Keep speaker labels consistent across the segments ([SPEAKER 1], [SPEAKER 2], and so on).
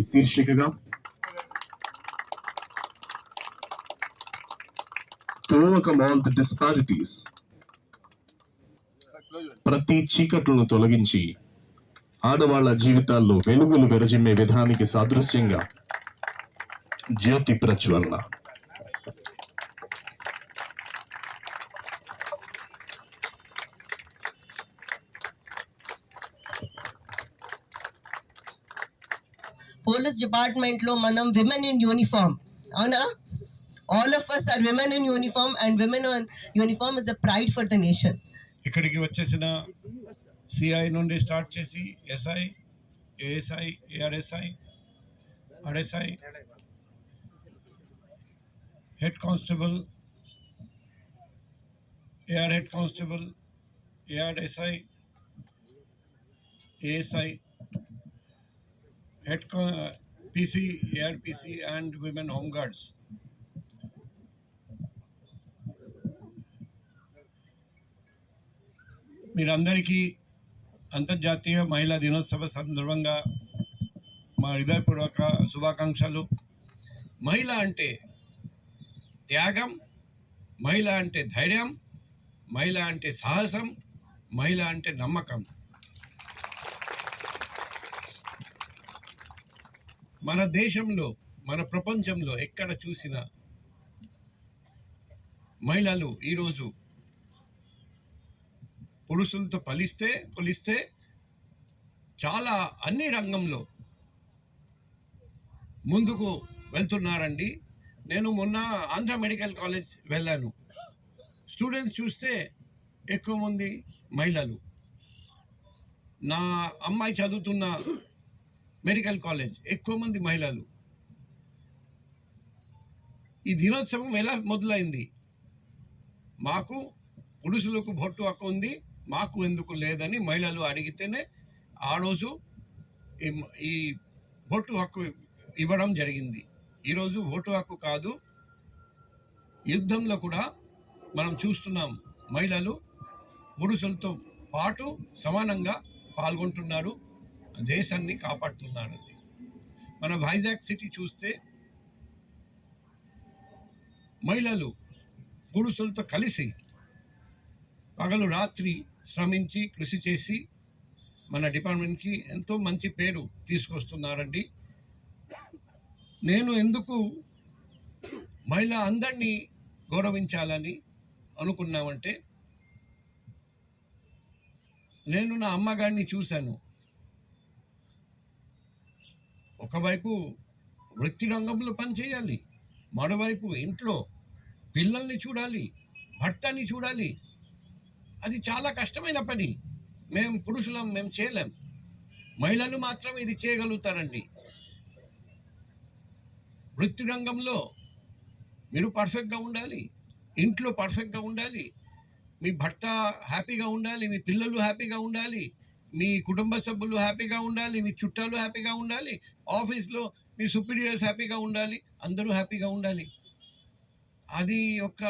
[SPEAKER 1] దానికి శీర్షికగా overcome all the disparities. ప్రతి చీకట్లను తొలగించి ఆడవాళ్ళ జీవితాల్లో వెలుగులు వెరజిమ్మే విధానికి సాదృశ్యంగా జ్యోతి ప్రజ్వలన.
[SPEAKER 2] పోలీస్ డిపార్ట్మెంట్ లో మనం విమెన్ ఇన్ యూనిఫామ్ అవునా all of us are women in uniform and women in uniform is a pride for the nation
[SPEAKER 3] ఇక్కడికి వచ్చేసిన సిఐ నుండి స్టార్ట్ చేసి SI ASI ARSI RSI head constable AR head constable ARSI ASI head PC ARPC and women home guards మీరందరికీ అంతర్జాతీయ మహిళా దినోత్సవ సందర్భంగా మా హృదయపూర్వక శుభాకాంక్షలు. మహిళ అంటే త్యాగం మహిళ అంటే ధైర్యం మహిళ అంటే సాహసం మహిళ అంటే నమ్మకం. మన దేశంలో మన ప్రపంచంలో ఎక్కడ చూసినా మహిళలు ఈరోజు పురుషులతో పలిస్తే కొలిస్తే చాలా అన్ని రంగంలో ముందుకు వెళ్తున్నారండి. నేను మొన్న ఆంధ్ర మెడికల్ కాలేజ్ వెళ్ళాను. స్టూడెంట్స్ చూస్తే ఎక్కువ మంది మహిళలు. నా అమ్మాయి చదువుతున్న మెడికల్ కాలేజ్ ఎక్కువ మంది మహిళలు. ఈ దినోత్సవం ఎలా మొదలైంది? మాకు పురుషులకు భొట్టు హక్కు ఉంది మాకు ఎందుకు లేదని మహిళలు అడిగితేనే ఆ రోజు ఈ ఈ ఓటు హక్కు ఇవ్వడం జరిగింది. ఈరోజు ఓటు హక్కు కాదు యుద్ధంలో కూడా మనం చూస్తున్నాం మహిళలు పురుషులతో పాటు సమానంగా పాల్గొంటున్నారు. దేశాన్ని కాపాడుతున్నాడండి మన వైజాగ్ సిటీ చూస్తే మహిళలు పురుషులతో కలిసి పగలు రాత్రి శ్రమించి కృషి చేసి మన డిపార్ట్మెంట్కి ఎంతో మంచి పేరు తీసుకొస్తున్నారండి. నేను ఎందుకు మహిళ అందరినీ గౌరవించాలని అనుకున్నామంటే నేను నా అమ్మగారిని చూశాను. ఒకవైపు వృత్తి రంగంలో పనిచేయాలి మరోవైపు ఇంట్లో పిల్లల్ని చూడాలి భర్తని చూడాలి. అది చాలా కష్టమైన పని. మేము పురుషులం మేము చేయలేం మహిళలు మాత్రం ఇది చేయగలుగుతారండి. వృత్తి రంగంలో మీరు పర్ఫెక్ట్గా ఉండాలి ఇంట్లో పర్ఫెక్ట్గా ఉండాలి మీ భర్త హ్యాపీగా ఉండాలి మీ పిల్లలు హ్యాపీగా ఉండాలి మీ కుటుంబ సభ్యులు హ్యాపీగా ఉండాలి మీ చుట్టాలు హ్యాపీగా ఉండాలి ఆఫీస్లో మీ సుపీరియర్స్ హ్యాపీగా ఉండాలి అందరూ హ్యాపీగా ఉండాలి. అది ఒక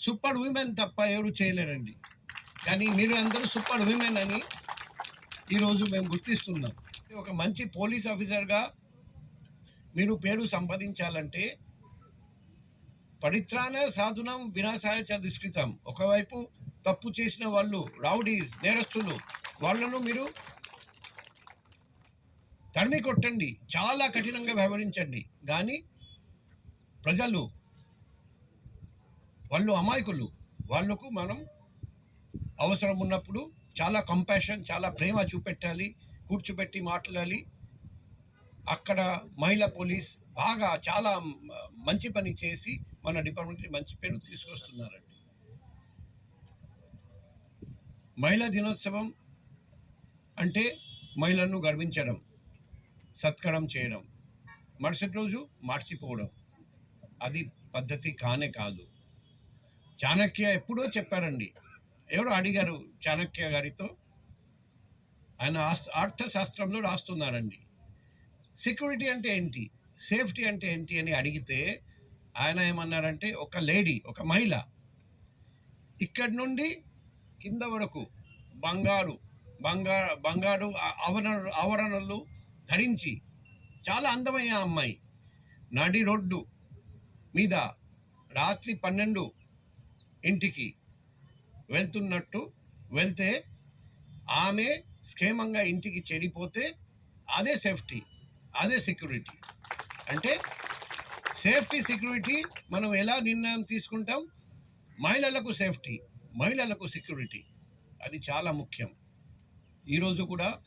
[SPEAKER 3] సూపర్ ఉమెన్ తప్ప ఎవరు చేయలేరండి. కానీ మీరు అందరూ సూపర్ ఉమెన్ అని ఈరోజు మేము గుర్తిస్తున్నాం. ఒక మంచి పోలీస్ ఆఫీసర్గా మీరు పేరు సంపాదించాలంటే పరిత్రాణ సాధునం వినాశాయ చ దుష్కృతం. ఒకవైపు తప్పు చేసిన వాళ్ళు రౌడీస్ నేరస్తులు వాళ్ళను మీరు తరిమి కొట్టండి. చాలా కఠినంగా వ్యవహరించండి. కానీ ప్రజలు వాళ్ళు అమాయకులు. వాళ్ళకు మనం అవసరం ఉన్నప్పుడు చాలా కంపాషన్ చాలా ప్రేమ చూపెట్టాలి కూర్చోబెట్టి మాట్లాడాలి. అక్కడ మహిళా పోలీస్ బాగా చాలా మంచి పని చేసి మన డిపార్ట్మెంట్కి మంచి పేరు తీసుకొస్తున్నారండి. మహిళా దినోత్సవం అంటే మహిళలను గర్వించడం సత్కారం చేయడం మరుసటి రోజు మార్చిపోవడం. అది పద్ధతి కానే కాదు. చాణక్య ఎప్పుడో చెప్పారండి. ఎవరో అడిగారు చాణక్య గారితో? ఆయన అర్థశాస్త్రంలో రాస్తున్నారండి. సెక్యూరిటీ అంటే ఏంటి? సేఫ్టీ అంటే ఏంటి అని అడిగితే ఆయన ఏమన్నారంటే ఒక లేడీ ఒక మహిళ ఇక్కడి నుండి కింద వరకు బంగారు బంగా బంగారు అవరణ ఆవరణ ఆవరణలు ధరించి చాలా అందమైన అమ్మాయి. నడి రోడ్డు మీద రాత్రి పన్నెండు ఇంటికి వెళ్తున్నట్టు వెళ్తే ఆమె క్షేమంగా ఇంటికి చెడిపోతే అదే సేఫ్టీ అదే సెక్యూరిటీ. అంటే సేఫ్టీ సెక్యూరిటీ మనం ఎలా నిర్ణయం తీసుకుంటాం? మహిళలకు సేఫ్టీ మహిళలకు సెక్యూరిటీ. అది చాలా ముఖ్యం. ఈరోజు కూడా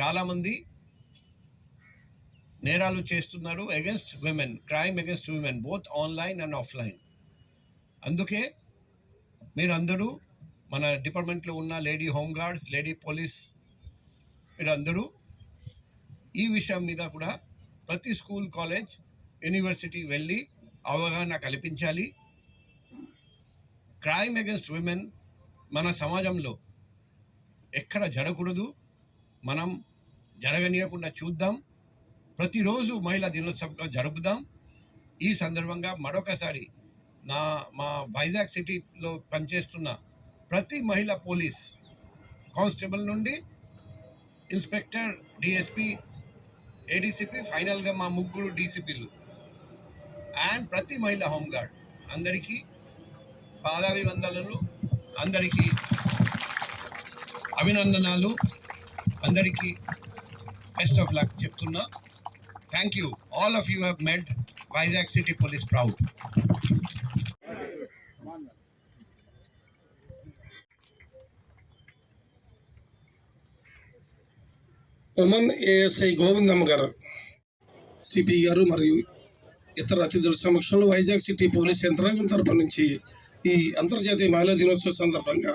[SPEAKER 3] చాలామంది నేరాలు చేస్తున్నారు against women crime against women both online and offline అందుకే మీరు అందరూ మన డిపార్ట్మెంట్లో ఉన్న లేడీ హోంగార్డ్స్ లేడీ పోలీస్ మీరు అందరూ ఈ విషయం మీద కూడా ప్రతి స్కూల్ కాలేజ్ యూనివర్సిటీ వెళ్ళి అవగాహన కల్పించాలి. క్రైమ్ అగెన్స్ట్ విమెన్ మన సమాజంలో ఎక్కడ జరగకూడదు. మనం జరగనీయకుండా చూద్దాం. ప్రతిరోజు మహిళా దినోత్సవంగా జరుపుదాం. ఈ సందర్భంగా మరొకసారి నా మా వైజాగ్ సిటీలో పనిచేస్తున్న ప్రతి మహిళా పోలీస్ కానిస్టేబుల్ నుండి ఇన్స్పెక్టర్ డిఎస్పి ఏడీసీపీ ఫైనల్గా మా ముగ్గురు డీసీపీలు అండ్ ప్రతి మహిళ హోంగార్డ్ అందరికీ పాదాభివందనలు. అందరికీ అభినందనాలు. అందరికీ బెస్ట్ ఆఫ్ లక్ చెప్తున్నా. Thank you all of you have made Vizag city police proud
[SPEAKER 4] woman ASI Govindamma garu CP garu మరియు ఇతర అతిథుల సమక్షంలో వైజాగ్ సిటీ పోలీస్ యంత్రాంగం తరపు నుంచి ఈ అంతర్జాతీయ మహిళా దినోత్సవ సందర్భంగా